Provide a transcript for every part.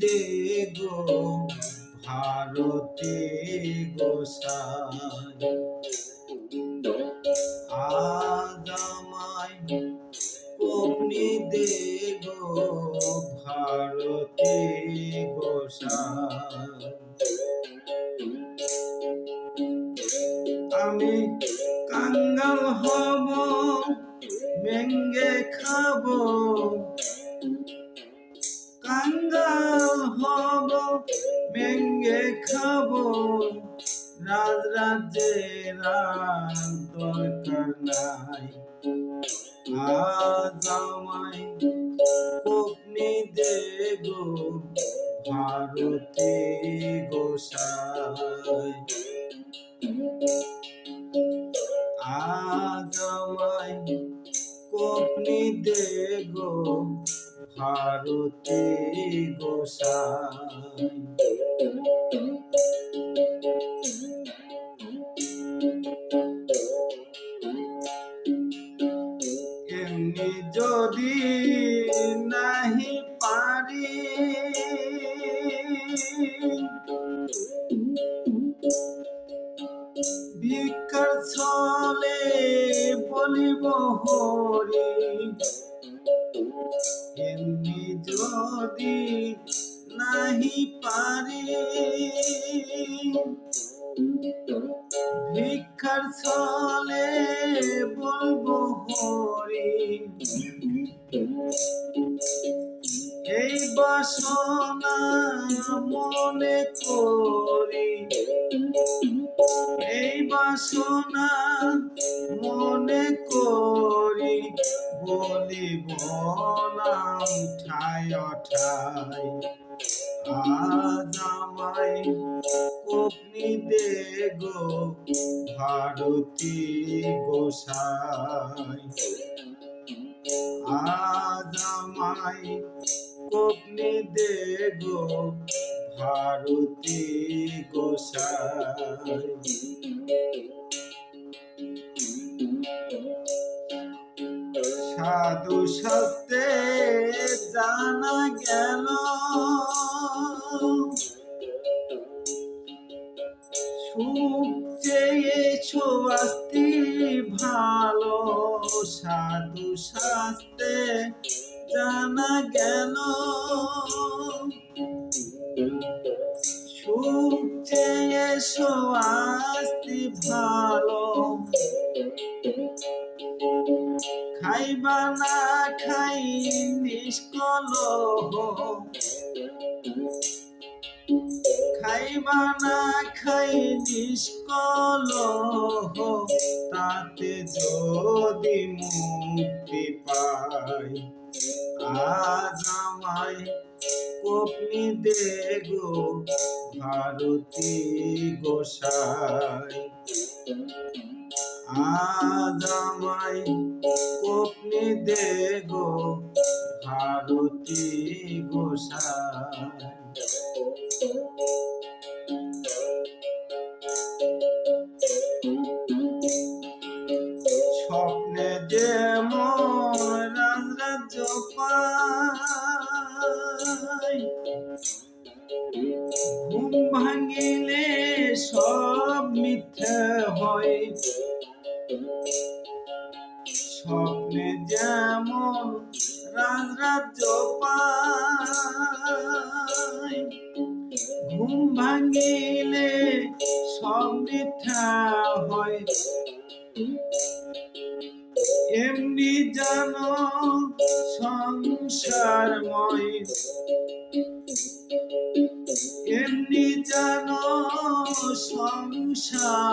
দে গো ভারতে গোসাই। আগামায় অগ্নি দে গো ভারতে গোসাই। আমি কাঙ্গাল হব, মেঙ্গে খাব কাঙ্গাল হব মেঙ্গে খাব। রাজ রাজ্যের আর দরকার নাই। আজ আমায় কপনি দেগো ভারতে গোসাই। আজ আমায় কপনি দেগো ভারতে গোসাই। এমনি যদি নাহি পারি ভিক্ষার ছলে বলিব হরি। এমনি যদি নাহি পারি? ভিক্ষার ছলে বলব হরি, এই বাসনা মনে করি। এই বাসনা মনে করি। বলিব নাম ঠায় ঠায় আজ আমায় কপনি দে গো ভারতী গোসাই। আজ আমায় কপনি দে গো ভারতী গোসাই। সাধু শাস্ত্রে জানা গেল। সুখ আস্তি ভালো, সাধু শাস্ত্রে জানা গেল। সুখ চেয়েছো আস্তি ভালো খাইবা না খাই নিষ্কল খাইবা না খাই নিষ্কল তাতে যদি মুক্তি পাই, আজ আমায় কপনি দে গো ভারতী গোসাই। আজ আমায় দে গো ভারতী গোসাই। স্বপ্নে যেমন রাজরাজ্য পাই ঘুম ভাঙিলে সব মিথ্যা হয়। এমনি জানো সংসারময় এমনি জানো সংসারময়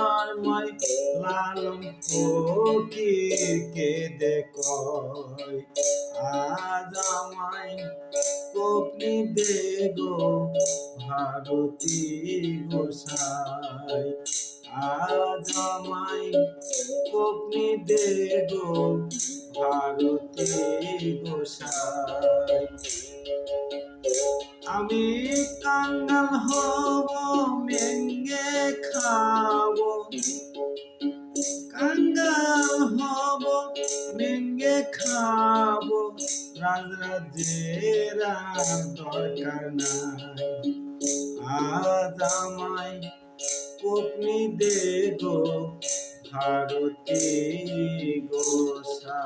ফকিরকে দেখয় আজ আমায় কপনি দে গো ভারতী গোসাই। আজ আমায় কপনি দে গো ভারতী গোসাই। আমি কাঙ্গাল হব, মেঙ্গে খাব খাব। রাজরাজের দরকার না আজ আমায় পত্নী দেগো ভারতী গোসা